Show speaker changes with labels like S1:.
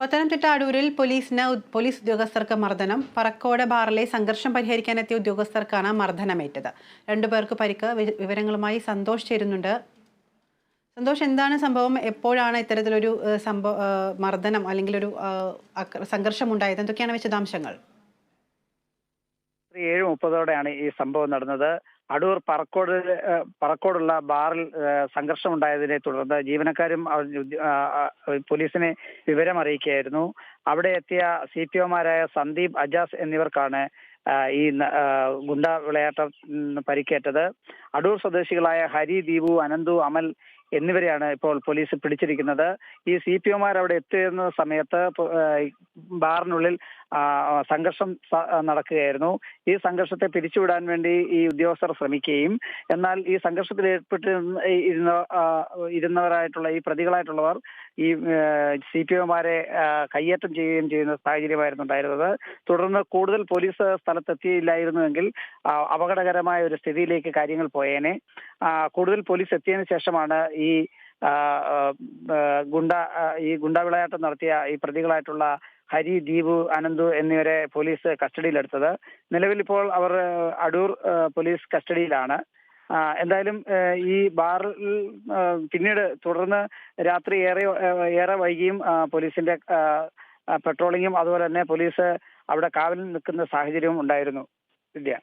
S1: പത്തനംതിട്ട അടൂരിൽ പോലീസിന് പോലീസ് ഉദ്യോഗസ്ഥർക്ക് മർദ്ദനം. പറക്കോട് ബാറിലെ സംഘർഷം പരിഹരിക്കാനെത്തിയ ഉദ്യോഗസ്ഥർക്കാണ് മർദ്ദനമേറ്റത്. രണ്ടുപേർക്ക് പരിക്ക്. വിവരങ്ങളുമായി സന്തോഷ് ചേരുന്നുണ്ട്. സന്തോഷ് എന്താണ് സംഭവം? എപ്പോഴാണ് ഇത്തരത്തിലൊരു സംഭവ മർദ്ദനം അല്ലെങ്കിൽ ഒരു സംഘർഷം ഉണ്ടായത് എന്തൊക്കെയാണ് വിശദാംശങ്ങൾ?
S2: ഏഴ് മുപ്പതോടെയാണ് ഈ സംഭവം നടന്നത്. അടൂർ പറക്കോട് പറക്കോടുള്ള ബാറിൽ സംഘർഷമുണ്ടായതിനെ തുടർന്ന് ജീവനക്കാരും പോലീസിനെ വിവരം അറിയിക്കുകയായിരുന്നു അവിടെ എത്തിയ സി പി ഒമാരായ സന്ദീപ് അജാസ് എന്നിവർക്കാണ് ഈ ഗുണ്ട വിളയാട്ടം പരിക്കേറ്റത്. അടൂർ സ്വദേശികളായ ഹരി ദീപു അനന്തു അമൽ എന്നിവരെയാണ് ഇപ്പോൾ പോലീസ് പിടിച്ചിരിക്കുന്നത്. ഈ സി പി ഒമാർ അവിടെ എത്തിയിരുന്ന സമയത്ത് ബാറിനുള്ളിൽ സംഘർഷം നടക്കുകയായിരുന്നു. ഈ സംഘർഷത്തെ പിരിച്ചുവിടാൻ വേണ്ടി ഈ ഉദ്യോഗസ്ഥർ ശ്രമിക്കുകയും എന്നാൽ ഈ സംഘർഷത്തിൽ ഏർപ്പെട്ട് ഇരുന്ന ഇരുന്നവരായിട്ടുള്ള ഈ പ്രതികളായിട്ടുള്ളവർ ഈ സി പി ഒമാരെ കയ്യേറ്റം ചെയ്യുകയും ചെയ്യുന്ന സാഹചര്യമായിരുന്നു ഉണ്ടായിരുന്നത്. തുടർന്ന് കൂടുതൽ പോലീസ് സ്ഥലത്തെത്തിയില്ലായിരുന്നുവെങ്കിൽ അപകടകരമായ ഒരു സ്ഥിതിയിലേക്ക് കാര്യങ്ങൾ പോയേനെ. കൂടുതൽ പോലീസ് എത്തിയതിനു ശേഷമാണ് ഈ ഗുണ്ട ഈ ഗുണ്ടാവിളയാട്ടം നടത്തിയ ഈ പ്രതികളായിട്ടുള്ള ഹരി ദീപു അനന്തു എന്നിവരെ പോലീസ് കസ്റ്റഡിയിലെടുത്തത്. നിലവിൽ ഇപ്പോൾ അവർ അടൂർ പോലീസ് കസ്റ്റഡിയിലാണ്. എന്തായാലും ഈ ബാറിൽ പിന്നീട് തുടർന്ന് രാത്രി ഏറെ ഏറെ വൈകിയും പോലീസിന്റെ പെട്രോളിങ്ങും അതുപോലെ തന്നെ പോലീസ് അവിടെ കാവലിൽ നിൽക്കുന്ന സാഹചര്യവും ഉണ്ടായിരുന്നു വിദ്യ.